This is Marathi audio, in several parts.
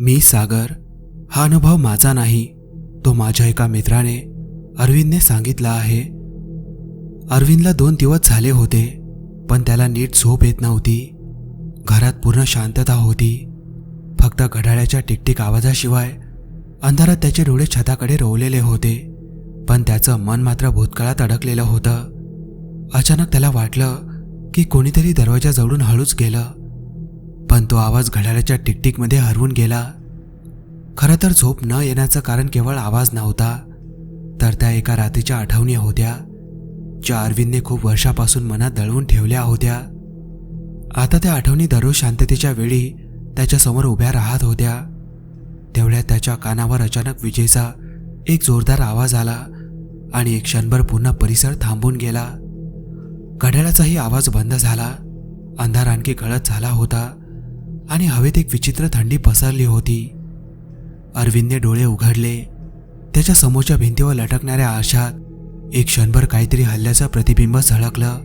मी सागर हा अनुभव माझा नाही तो माझ्या एका मित्राने अरविंदने सांगितला आहे. अरविंदला दोन दिवस झाले होते पण त्याला नीट झोप येत नव्हती. घरात पूर्ण शांतता होती. फक्त घड्याळ्याच्या टिकटिक आवाजाशिवाय अंधारात त्याचे डोळे छताकडे रोवलेले होते पण त्याचं मन मात्र भूतकाळात अडकलेलं होतं. अचानक त्याला वाटलं की कोणीतरी दरवाजा जवळून हळूच गेलं पण तो आवाज घड्याळाच्या टिकटिकमध्ये हरवून गेला. खरं तर झोप न येण्याचं कारण केवळ आवाज नव्हता तर त्या एका रात्रीच्या आठवणी होत्या ज्या अरविंदने खूप वर्षापासून मनात दळवून ठेवल्या होत्या. आता त्या आठवणी दररोज शांततेच्या वेळी त्याच्यासमोर उभ्या राहत होत्या. तेवढ्या त्याच्या कानावर अचानक विजेचा एक जोरदार आवाज आला आणि एक क्षणभर पुन्हा परिसर थांबून गेला. घड्याळाचाही आवाज बंद झाला. अंधार आणखी गळत झाला होता आणि हवेत एक विचित्र थंडी पसरली होती. अरविंदने डोळे उघडले. त्याच्या समोरच्या भिंतीवर लटकणाऱ्या आरशात एक क्षणभर काहीतरी हल्ल्याचं प्रतिबिंब झळकलं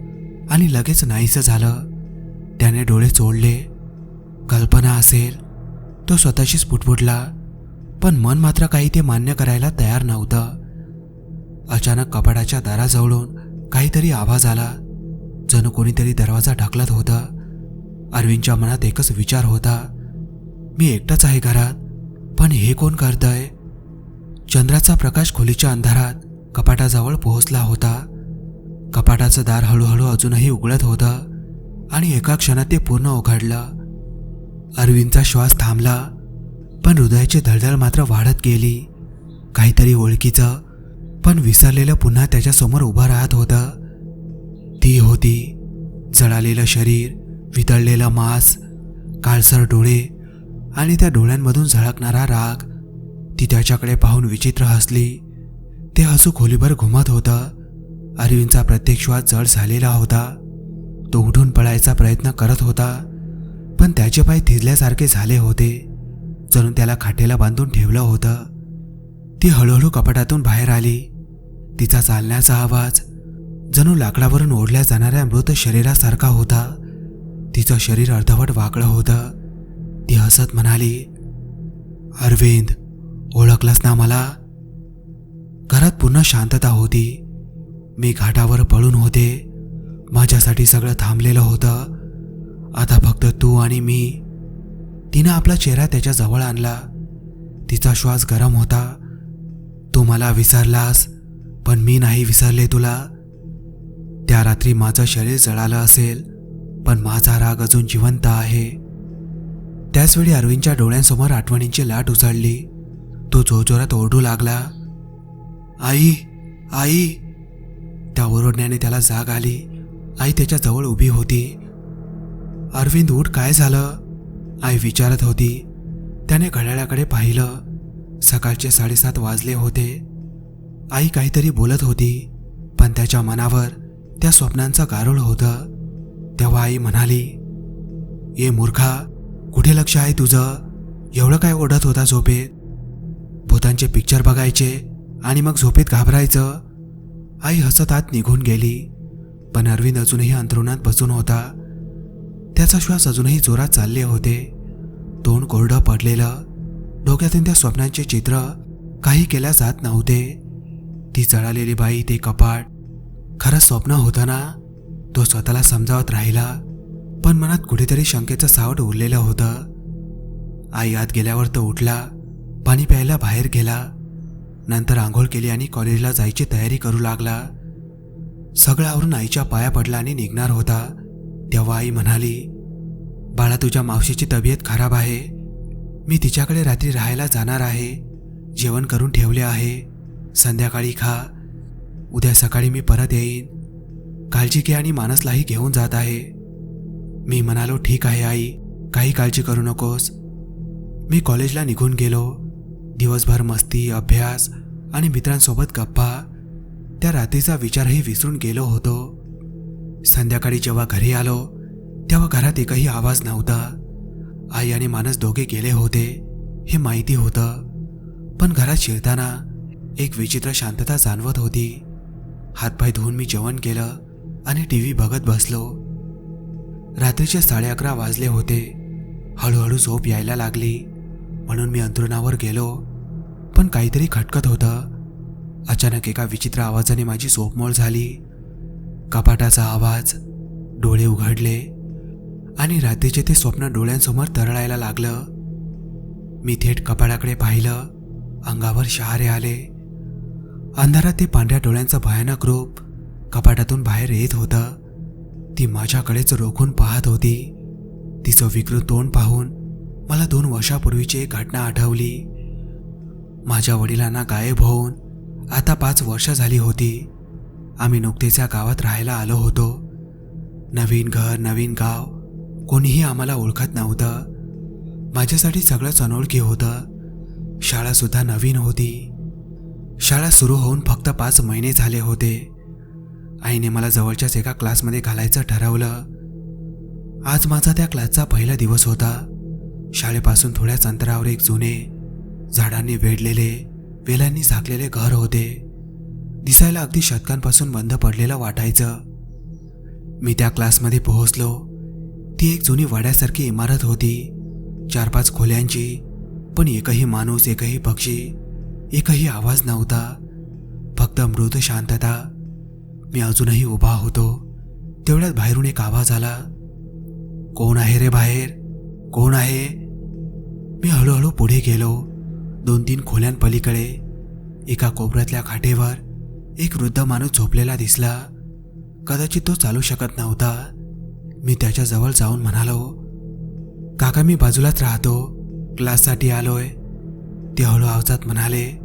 आणि लगेच नाहीसं झालं. त्याने डोळे चोडले कल्पना असेल तो स्वतःशीच पुटपुटला. पण मन मात्र काही ते मान्य करायला तयार नव्हतं. अचानक कपाटाच्या दाराजवळून काहीतरी आवाज आला. जणू कोणीतरी दरवाजा ढकलत होतं. अरविंदच्या मनात एकच विचार होता. मी एकटाच आहे घरात पण हे कोण करतंय? चंद्राचा प्रकाश खोलीच्या अंधारात कपाटाजवळ पोहोचला होता. कपाटाचं दार हळूहळू अजूनही उघडत होतं आणि एका क्षणात ते पूर्ण उघडलं अरविंदचा श्वास थांबला. पण हृदयाची धडधड मात्र वाढत गेली. काहीतरी ओळखीचं पण विसरलेलं पुन्हा त्याच्यासमोर उभं राहत होतं. ती होती जळालेलं शरीर वितळलेलं मांस काळसर डोळे आणि त्या डोळ्यांमधून झळकणारा राग. ती त्याच्याकडे पाहून विचित्र हसली. ते हसू खोलीभर घुमत होतं. अरविंदचा प्रत्येक श्वास जड झालेला होता. तो उठून पळायचा प्रयत्न करत होता. पण त्याचे पाय थिजल्यासारखे झाले होते. जणू त्याला खाटेला बांधून ठेवलं होतं. ती हळूहळू कपाटातून बाहेर आली. तिचा चालण्याचा आवाज जणू लाकडावरून ओढल्या जाणाऱ्या मृत शरीरासारखा होता. तिचं शरीर अर्धवट वाकडं होतं. ती हसत म्हणाली अरविंद ओळखलंस ना मला? घरात पुन्हा शांतता होती. मी घाटावर पळून होते. माझ्यासाठी सगळं थांबलेलं होतं. आता फक्त तू आणि मी तिनं आपला चेहरा त्याच्याजवळ आणला. तिचा श्वास गरम होता. तू मला विसरलास पण मी नाही विसरले तुला. त्या रात्री माझं शरीर जळालं असेल पण माझा राग अजून जिवंत आहे. त्याचवेळी अरविंदच्या डोळ्यांसमोर आठवणींची लाट उचलली तो जोरजोरात ओरडू लागला. आई आई. त्या ओरडण्याने त्याला जाग आली. आई त्याच्याजवळ उभी होती. अरविंद उठ काय झालं? आई विचारत होती. त्याने घड्याळाकडे पाहिलं. सकाळचे साडेसात वाजले होते. आई काहीतरी बोलत होती पण त्याच्या मनावर त्या स्वप्नांचं गारुळ होतं. तेव्हा आई म्हणाली ये मूर्खा कुठे लक्ष आहे तुझं? एवढं काय ओढत होता झोपेत? भूतांचे पिक्चर बघायचे आणि मग झोपेत घाबरायचं? आई हसत आत निघून गेली. पण अरविंद अजूनही अंथरुणात बसून होता. त्याचा श्वास अजूनही जोरात चालले होते. तोंड कोरडं पडलेलं डोक्यातून त्या स्वप्नांचे चित्र काही केल्या जात नव्हते. ती जळालेली बाई ते कपाट खरं स्वप्न होतं ना तो स्वतःला समजावत राहिला पण मनात कुठेतरी शंकेचं सावट उरलेलं होतं. आई आत गेल्यावर तो उठला पाणी प्यायला बाहेर गेला. नंतर आंघोळ केली आणि कॉलेजला जायची तयारी करू लागला. सगळं आवरून आईच्या पाया पडला आणि निघणार होता. तेव्हा आई म्हणाली बाळा तुझ्या मावशीची तब्येत खराब आहे. मी तिच्याकडे रात्री राहायला जाणार आहे. जेवण करून ठेवले आहे. संध्याकाळी खा. उद्या सकाळी मी परत येईन. काळजी घे आणि मानसलाही घेऊन जात आहे. मी म्हणालो ठीक आहे आई. काही काळजी करू नकोस. मी कॉलेजला निघून गेलो. दिवसभर मस्ती अभ्यास आणि मित्रांसोबत गप्पा. त्या रात्रीचा विचारही विसरून गेलो होतो. संध्याकाळी जेव्हा घरी आलो तेव्हा घरात एकही आवाज नव्हता. आई आणि मानस दोघे गेले होते हे माहिती होतं. पण घरात शिरताना एक विचित्र शांतता जाणवत होती. हातपाय धुवून मी जेवण केलं आणि टी व्ही बघत बसलो. रात्रीचे साडे अकरा वाजले होते. हळूहळू झोप यायला लागली. म्हणून मी अंथरुणावर गेलो. पण काहीतरी खटकत होतं. अचानक एका विचित्र आवाजाने माझी झोपमोळ झाली. कपाटाचा आवाज डोळे उघडले आणि रात्रीचे ते स्वप्न डोळ्यांसमोर तरळायला लागलं. मी थेट कपाटाकडे पाहिलं अंगावर शहारे आले. अंधारात ते पांढऱ्या डोळ्यांचं भयानक रूप कपाटातून बाहेर येत होतं. ती माझ्याकडेच रोखून पाहत होती. तिचं विकृत तोंड पाहून मला दोन वर्षापूर्वीची एक घटना आठवली. माझ्या वडिलांना गायब होऊन आता पाच वर्ष झाली होती. आम्ही नुकतेच या गावात राहायला आलो होतो. नवीन घर नवीन गाव कोणीही आम्हाला ओळखत नव्हतं. माझ्यासाठी सगळंच अनोळखी होतं. शाळासुद्धा नवीन होती. शाळा सुरू होऊन फक्त पाच महिने झाले होते. आईने मला जवळच्याच एका क्लासमध्ये घालायचं ठरवलं. आज माझा त्या क्लासचा पहिला दिवस होता. शाळेपासून थोड्याच अंतरावर एक जुने झाडांनी वेढलेले वेलांनी झाकलेले घर होते. दिसायला अगदी शतकांपासून बंद पडलेलं वाटायचं. मी त्या क्लासमध्ये पोहोचलो. ती एक जुनी वाड्यासारखी इमारत होती. चार पाच खोल्यांची पण एकही माणूस एकही पक्षी एकही आवाज नव्हता. फक्त मृद शांतता. मी अजूनही उभा होतो. तेवढ्यात बाहेरून एक आवाज आला. कोण आहे रे बाहेर? कोण आहे? मी हळूहळू पुढे गेलो. दोन तीन खोल्यांपलीकडे एका कोपऱ्यातल्या खाटेवर एक वृद्ध माणूस झोपलेला दिसला. कदाचित तो चालू शकत नव्हता. मी त्याच्याजवळ जाऊन म्हणालो काका मी बाजूलाच राहतो. क्लाससाठी आलोय. ते हळू आवाजात म्हणाले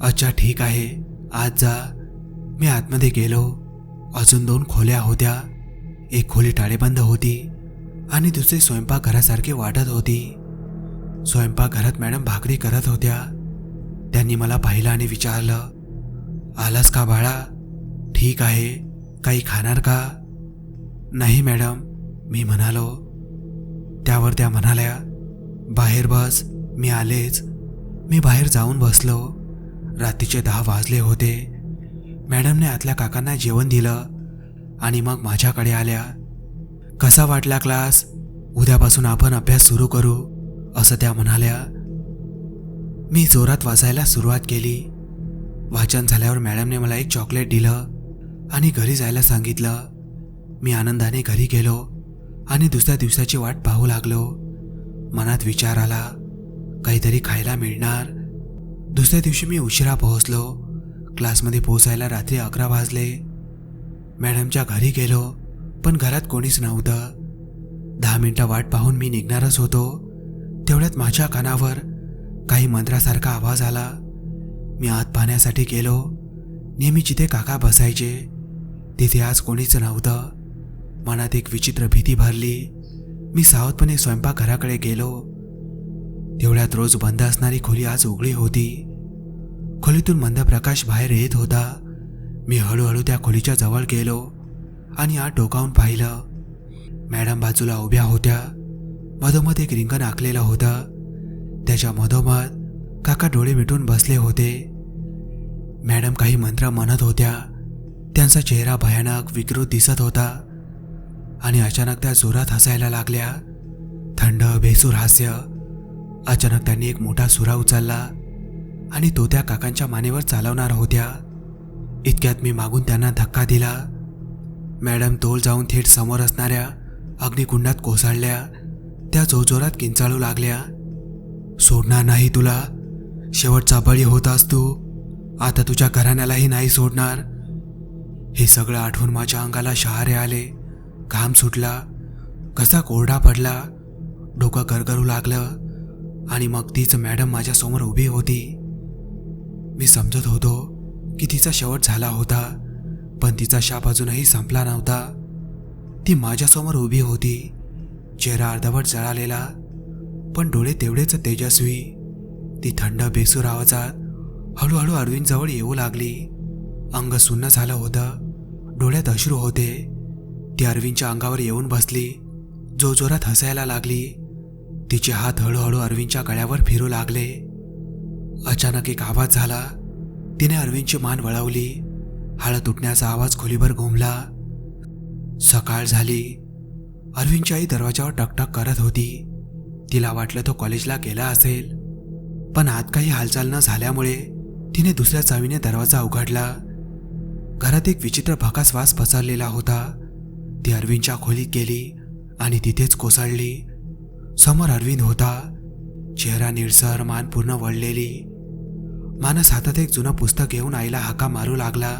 अच्छा ठीक आहे. आज जा. मी आतमध्ये गेलो. अजून दोन खोल्या होत्या. एक खोली टाळेबंद होती आणि दुसरी स्वयंपाकघरासारखी वाटत होती. स्वयंपाकघरात मॅडम भाकरी करत होत्या. त्यांनी मला पाहिलं आणि विचारलं आलास का बाळा? ठीक आहे. काही खाणार का? नाही मॅडम मी म्हणालो. त्यावर त्या म्हणाल्या बाहेर बस मी आलेच. मी बाहेर जाऊन बसलो. रात्रीचे दहा वाजले होते. मॅडमने आतल्या काकांना जेवण दिलं आणि मग माझ्याकडे आल्या. कसा वाटला क्लास? उद्यापासून आपण अभ्यास सुरू करू असं त्या म्हणाल्या. मी जोरात वाचायला सुरुवात केली. वाचन झाल्यावर मॅडमने मला एक चॉकलेट दिलं आणि घरी जायला सांगितलं. मी आनंदाने घरी गेलो आणि दुसऱ्या दिवसाची वाट पाहू लागलो. मनात विचार आला काहीतरी खायला मिळणार. दुसऱ्या दिवशी मी उशिरा पोहोचलो. क्लासमध्ये पोहोचायला रात्री अकरा वाजले. मॅडमच्या घरी गेलो पण घरात कोणीच नव्हतं. दहा मिनटं वाट पाहून मी निघणारच होतो. तेवढ्यात माझ्या कानावर काही मंत्रासारखा आवाज आला. मी आत पाहण्यासाठी गेलो. नेहमी जिथे काका बसायचे तिथे आज कोणीच नव्हतं. मनात एक विचित्र भीती भरली. मी सावधपणे स्वयंपाकघराकडे गेलो. तेवढ्यात रोज बंद असणारी खोली आज उघडी होती. खोलीतून मंद प्रकाश बाहेर येत होता. मी हळूहळू त्या खोलीच्या जवळ गेलो आणि आत डोकावून पाहिलं. मॅडम बाजूला उभ्या होत्या. मधोमध एक रिंगण आखलेलं होतं. त्याच्या मधोमध काका डोळे मिटून बसले होते. मॅडम काही मंत्र म्हणत होत्या. त्यांचा चेहरा भयानक विकृत दिसत होता. आणि अचानक त्या जोरात हसायला लागल्या. थंड बेसूर हास्य. अचानक त्यांनी एक मोठा सुरा उचलला. आणि तो त्या काकांच्या मानेवर चालवणार होत्या. इतक्यात मी मागून त्यांना धक्का दिला. मॅडम तोल जाऊन थेट समोर असणाऱ्या अग्निकुंडात कोसळल्या. त्या जोरजोरात किंचाळू लागल्या. सोडणार नाही तुला. शेवटचा बळी होतास तू. आता तुझ्या घराण्यालाही नाही सोडणार? हे सगळं आठवून माझ्या अंगाला शहारे आले. घाम सुटला. कसा कोरडा पडला. डोकं गरगरू लागलं. आणि मग तीच मॅडम माझ्यासमोर उभी होती. मी समजत होतो की तिचा शेवट झाला होता पण तिचा शाप अजूनही संपला नव्हता. ती माझ्यासमोर उभी होती. चेहरा अर्धवट जळालेला पण डोळे तेवढेच तेजस्वी. ती थंड बेसूर आवाजात हळूहळू अरविंदजवळ येऊ लागली. अंग सुन्न झालं होतं. डोळ्यात अश्रू होते. ती अरविंदच्या अंगावर येऊन बसली. जोरजोरात हसायला लागली. तिचे हात हळूहळू अरविंदच्या गळ्यावर फिरू लागले. अचानक एक आवाज झाला. तिने अरविंदची मान वळवली. हळद तुटण्याचा आवाज खोलीभर घुमला. सकाळ झाली. अरविंदची आई दरवाजावर टकटक करत होती. तिला वाटलं तो कॉलेजला गेला असेल. पण आत काही हालचाल न झाल्यामुळे तिने दुसऱ्या चावीने दरवाजा उघडला. घरात एक विचित्र भकास वास पसरलेला होता. ती अरविंदच्या खोलीत गेली आणि तिथेच कोसळली. समोर अरविंद होता. चेहरा निळसर मान पूर्ण वळलेली. मानस हातात एक जुनं पुस्तक घेऊन आईला हाका मारू लागला.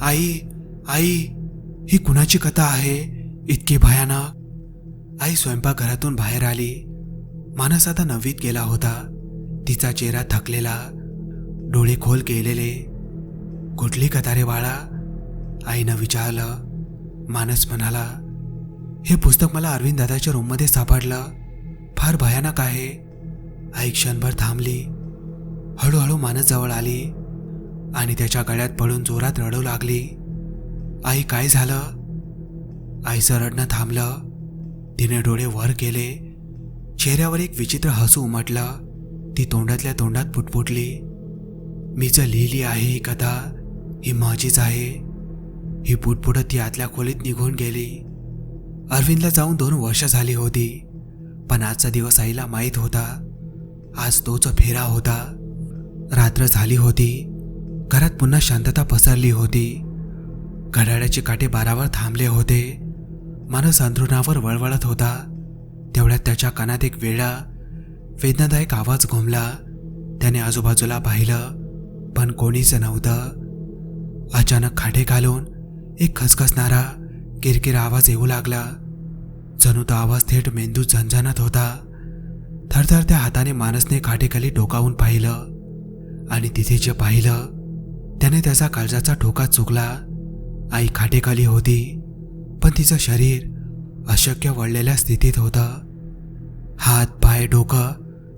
आई आई ही कुणाची कथा आहे? इतकी भयानक. आई स्वयंपाकघरातून बाहेर आली. मानस आता नववीत गेला होता. तिचा चेहरा थकलेला. डोळे खोल केलेले कुठली कथा रे बाळा? आईनं विचारलं मानस म्हणाला हे पुस्तक मला अरविंद दादाच्या रूममध्ये सापडलं. फार भयानक आहे. आई क्षणभर थांबली. हळूहळू मानस जवळ आली आणि त्याच्या गळ्यात पडून जोरात रडू लागली. आई काय झालं? आईचं रडणं थांबलं. तिने डोळे वर केले. चेहऱ्यावर एक विचित्र हसू उमटलं. ती तोंडातल्या तोंडात पुटपुटली. मी जर लिहिली आहे ही कथा ही माझीच आहे. ही पुटपुटत ती आतल्या खोलीत निघून गेली. अरविंदला जाऊन दोन वर्ष झाली होती पण आजचा दिवस आईला माहीत होता. आज तोच फेरा होता. रात्र झाली होती. घरात पुन्हा शांतता पसरली होती. घड्याळ्याचे काटे बारावर थांबले होते. माणूस अंथरुणावर वळवळत होता. तेवढ्यात त्याच्या कानात एक वेळा वेदनादायक आवाज घुमला. त्याने आजूबाजूला पाहिलं. पण कोणीच नव्हतं. अचानक खाटे घालून एक खसखसणारा किरकिर आवाज येऊ लागला. जणू तो आवाज थेट मेंदू झंझणत होता. थरथर त्या हाताने माणसने खाटेखाली डोकावून पाहिलं. आणि तिथे जे पाहिलं त्याने त्याचा काळजाचा ठोका चुकला. आई खाटेखाली होती पण तिचं शरीर अशक्य वळलेल्या स्थितीत होतं. हात पाय डोकं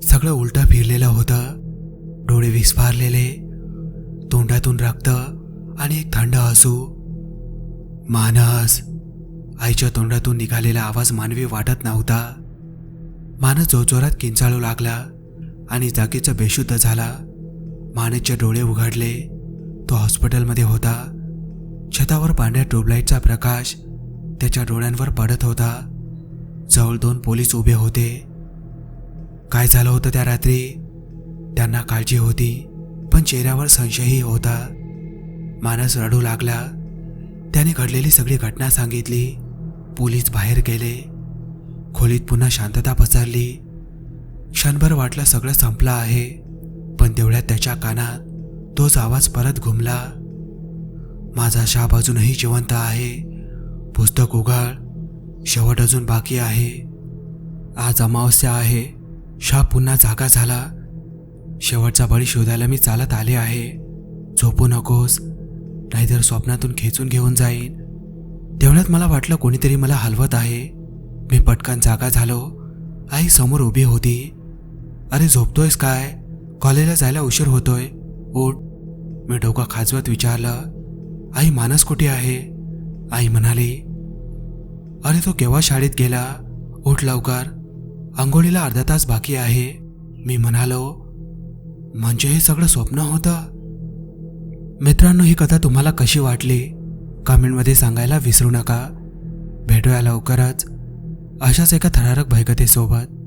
सगळं उलटं फिरलेलं होतं. डोळे विस्फारलेले तोंडातून रक्त आणि एक थंड हसू. मानस आईच्या तोंडातून निघालेला आवाज मानवी वाटत नव्हता. मानस जोरजोरात किंचाळू लागला आणि जागीचा बेशुद्ध झाला. मानसचे डोळे उघडले. तो हॉस्पिटलमध्ये होता. छतावर पांढऱ्या ट्यूबलाईटचा प्रकाश त्याच्या डोळ्यांवर पडत होता. जवळ दोन पोलीस उभे होते. काय झालं होतं त्या रात्री? त्यांना काळजी होती. पण चेहऱ्यावर संशयही होता. मानस रडू लागला. त्याने घडलेली सगळी घटना सांगितली. पोलीस बाहेर गेले. खोलीत पुन्हा शांतता पसरली. क्षणभर वाटलं सगळं संपलं आहे पण तेवढ्यात त्याच्या कानात तोच आवाज परत घुमला. माझा शाप अजूनही जिवंत आहे. पुस्तक उघाळ शेवट अजून बाकी आहे. आज अमावस्या आहे. शाप पुन्हा जागा झाला. शेवटचा बळी शोधायला मी चालत आले आहे. झोपू नकोस नाहीतर स्वप्नातून खेचून घेऊन जाईन. तेवढ्यात मला वाटलं कोणीतरी मला हलवत आहे. मी पटकन जागा झालो. आई समोर उभी होती. अरे झोपतोयस काय? कॉलेजला जायला उशीर होतोय. उठ. मी डोकं खाजवत विचारलं. आई मानस कुठे आहे? आई म्हणाली. अरे तो केव्हा शाळेत गेला? उठ लवकर. आंघोळीला अर्धा तास बाकी आहे. मी म्हणालो. म्हणजे हे सगळं स्वप्न होतं? मित्रांनो ही कथा तुम्हाला कशी वाटली? कमेंटमध्ये सांगायला विसरू नका. भेटूया लवकरच. अशाच एका थरारक भयकथेसोबत.